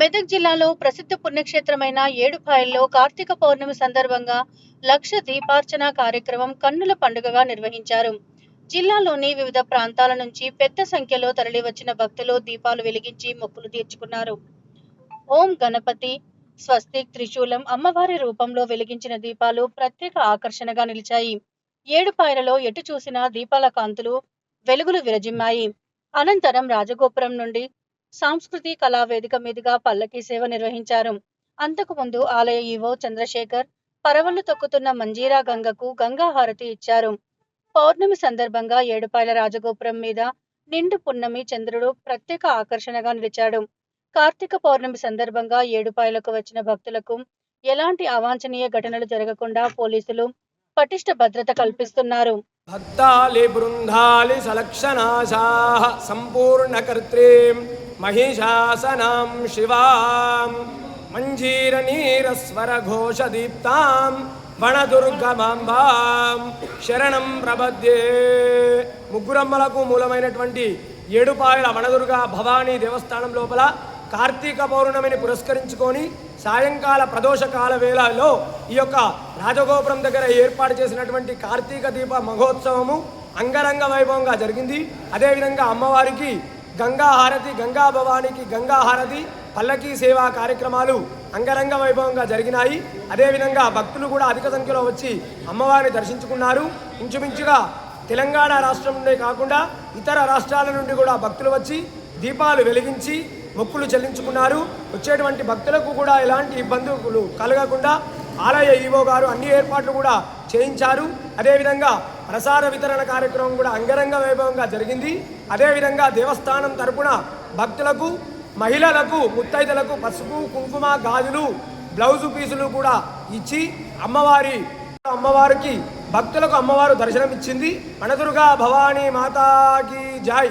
మెదక్ జిల్లాలో ప్రసిద్ధ పుణ్యక్షేత్రమైన ఏడుపాయల్లో కార్తీక పౌర్ణమి సందర్భంగా లక్ష దీపార్చన కార్యక్రమం కన్నుల పండుగగా నిర్వహించారు. జిల్లాలోని వివిధ ప్రాంతాల నుంచి పెద్ద సంఖ్యలో తరలివచ్చిన భక్తులు దీపాలు వెలిగించి మొక్కులు తీర్చుకున్నారు. ఓం గణపతి స్వస్తిక్ త్రిశూలం అమ్మవారి రూపంలో వెలిగించిన దీపాలు ప్రత్యేక ఆకర్షణగా నిలిచాయి. ఏడుపాయలలో ఎటు చూసినా దీపాల కాంతులు వెలుగులు విరజిమ్మాయి. అనంతరం రాజగోపురం నుండి సాంస్కృతి కళా వేదిక మీదుగా పల్లకీ సేవ నిర్వహించారు. అంతకుముందు ఆలయ ఈవో చంద్రశేఖర్ పరవళ్ళు తొక్కుతున్న మంజీరా గంగకు గంగా హారతి ఇచ్చారు. పౌర్ణమి సందర్భంగా ఏడుపాయల రాజగోపురం మీద నిండు పున్నమి చంద్రుడు ప్రత్యేక ఆకర్షణగా నిలిచాడు. కార్తీక పౌర్ణమి సందర్భంగా ఏడుపాయలకు వచ్చిన భక్తులకు ఎలాంటి అవాంఛనీయ ఘటనలు జరగకుండా పోలీసులు పటిష్ట భద్రత కల్పిస్తున్నారు. భక్తాలి బృందాలి సలక్షణాశాः సంపూర్ణకర్త్రీం మహిషాసనాం శివాం మంజీరనీరస్వరఘోషదీప్తాం వణదుర్గమాంబాం శరణం ప్రపద్యే ముగ్గురమ్మలకు మూలమైనటువంటి ఏడుపాయల వనదుర్గ భవానీ దేవస్థానం లోపల కార్తీక పౌర్ణమిని పురస్కరించుకొని సాయంకాల ప్రదోషకాల వేళలో ఈ యొక్క రాజగోపురం దగ్గర ఏర్పాటు చేసినటువంటి కార్తీక దీప మహోత్సవము అంగరంగ వైభవంగా జరిగింది. అదేవిధంగా అమ్మవారికి గంగా హారతి గంగా భవానికి గంగా హారతి పల్లకీ సేవా కార్యక్రమాలు అంగరంగ వైభవంగా జరిగినాయి. అదేవిధంగా భక్తులు కూడా అధిక సంఖ్యలో వచ్చి అమ్మవారిని దర్శించుకున్నారు. ఇంచుమించుగా తెలంగాణ రాష్ట్రం నుండే కాకుండా ఇతర రాష్ట్రాల నుండి కూడా భక్తులు వచ్చి దీపాలు వెలిగించి మొక్కులు చెల్లించుకున్నారు. వచ్చేటువంటి భక్తులకు కూడా ఎలాంటి ఇబ్బందులు కలగకుండా ఆలయ ఈవో గారు అన్ని ఏర్పాట్లు కూడా చేయించారు. అదేవిధంగా ప్రసార వితరణ కార్యక్రమం కూడా అంగరంగ వైభవంగా జరిగింది. అదేవిధంగా దేవస్థానం తరపున భక్తులకు మహిళలకు ముత్తైదలకు పసుపు కుంకుమ గాజులు బ్లౌజు పీసులు కూడా ఇచ్చి అమ్మవారి అమ్మవారికి భక్తులకు అమ్మవారు దర్శనమిచ్చింది. వనదుర్గా భవానీ మాతాకి జాయ్.